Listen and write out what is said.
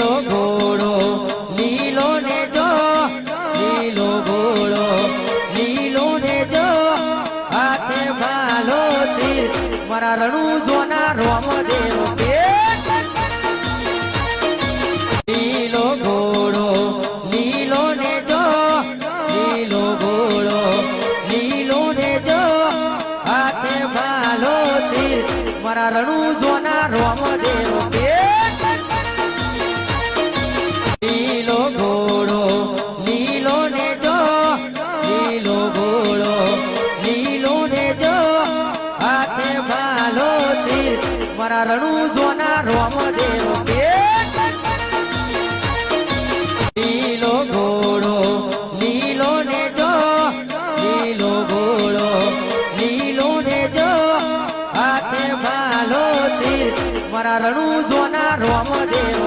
લીલો ઘોડો, લીલો ને જો, લીલો ઘોડો, લીલો ને જો, હાથે ભાલો તીર. મારા રણુ જોના રોમ દેવ પેટ લીલો ઘોડો, લીલો ને જો, લીલો ઘોડો, લીલો ને જો, હાથે ભાલો તીર. મારા રણુ જોના રોમ મારા રણુ જોના રોમદેવ લીલો ઘોડો, લીલો ને જો લીલો ઘોડો, લીલો ને જો હાથે માલો તીર. મારા રણુ જોના રોમદેવ